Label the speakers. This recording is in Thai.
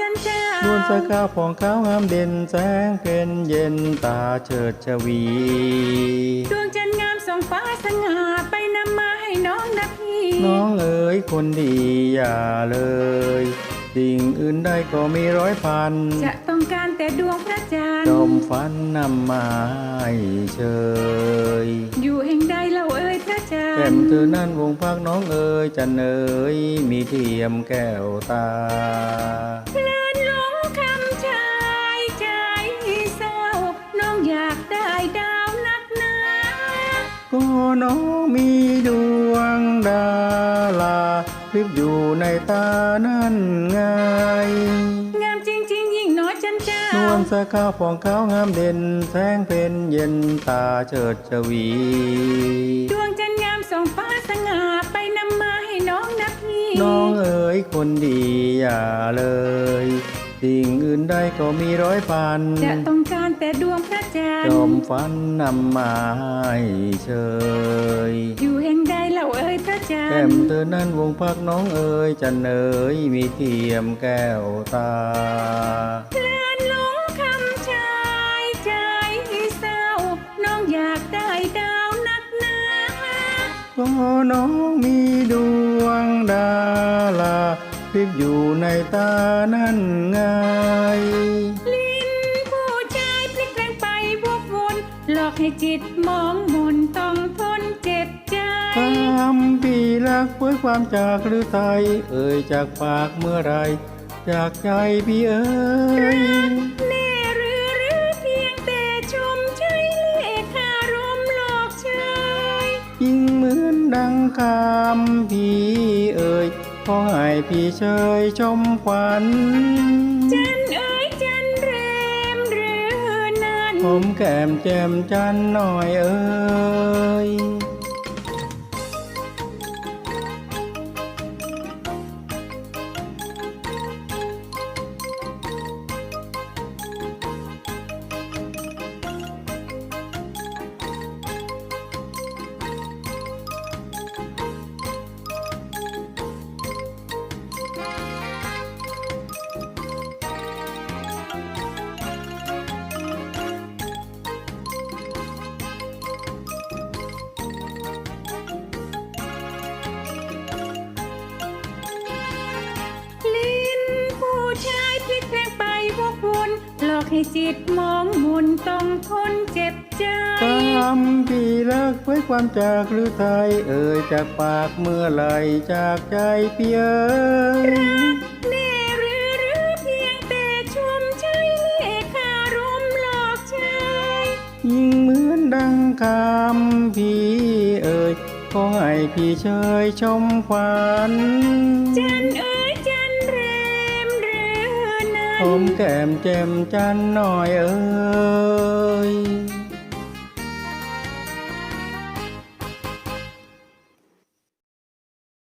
Speaker 1: จันเจ้าน
Speaker 2: วลสกาวผ่องขาวงามเด่นแสงเพ็ญเย็นตาเฉิดชวี
Speaker 1: ดวงจันทร์งามส่องฟ้าสง่าไปนำมาให้น้องนะพี่
Speaker 2: น้องเอ๋ยคนดีอย่าเลยสิ่งอื่นใดก็มีร้อยพัน
Speaker 1: จะต้องการแต่ดวงพระจันท
Speaker 2: จ
Speaker 1: ร์
Speaker 2: อมฟันนำมาให้เชย
Speaker 1: อยู่แห่ง
Speaker 2: แก้
Speaker 1: นท
Speaker 2: ม
Speaker 1: ร์
Speaker 2: เธอนั่นวงพักน้องเอ๋ยจันเอ๋ยมีเทียมแก้วตา
Speaker 1: เพลินหลงคำชายใจเศร้าน้องอยากได้ดาวนักหนา
Speaker 2: ก็น้องมีดวงดาราพลิบอยู่ในตานั่นไง
Speaker 1: งามจริงๆ ยิ่งน้อยจันเจ้า
Speaker 2: นวลสกาวผ่องขาวงามเด่น แสงเพ็ญเย็นตาเฉิดชวี
Speaker 1: ดวงจันทร์งาม ส่องฟ้าสง่าไปนำมาให้น้องนะพี่
Speaker 2: น้องเอ๋ยคนดีอย่าเลย สิ่งอื่นใดก็มีร้อยพัน
Speaker 1: จะต้องการแต่ดวงพระจันท
Speaker 2: จอ
Speaker 1: ร์
Speaker 2: มฟันนำมาให้เชย
Speaker 1: อยู่แห่งใดเราเอ่ยพระจั
Speaker 2: แก้
Speaker 1: นท
Speaker 2: ม
Speaker 1: ร์
Speaker 2: เธอนั้นวงพักน้องเอ๋ยจันเอ๋ยมีเทียมแก้วตา
Speaker 1: เพลิ น้อง
Speaker 2: มีดวงดาราพลิบอยู่ในตานั่นไง
Speaker 1: ลิ้นผู้ชายพลิกแปลงไปวกวนหลอกให้จิตมองมนต้องทนเจ็บใจ
Speaker 2: คำพี่รักเพื่อความจากหรือไทย เอ่ยจากปากเมื่อไร จากใจพี่เอ๋ย คำพี่เอ่ยขอให้พี่เชยชมขวัญ
Speaker 1: จันเอ๋ยจันเรมหรือนั้น
Speaker 2: ผมแก้มแจ่มจันหน่อยเอ่ย
Speaker 1: ให้จิตมองมนต้องทนเจ็บใจ
Speaker 2: คำพี่รักไว้ความจากหรือไทย เอ่ยจากปากเมื่อไหรจากใจพี่เอ๋ย
Speaker 1: แน่หรือหรือเพียงแต่ชมใช้เลขารมหลอกเชย
Speaker 2: ยิ่งเหมือนดังคำพี่เอ่ยขอให้พี่เชยชมขวัญ
Speaker 1: จัน ม
Speaker 2: แก้มแจ่มจันหน่อยเอ้ย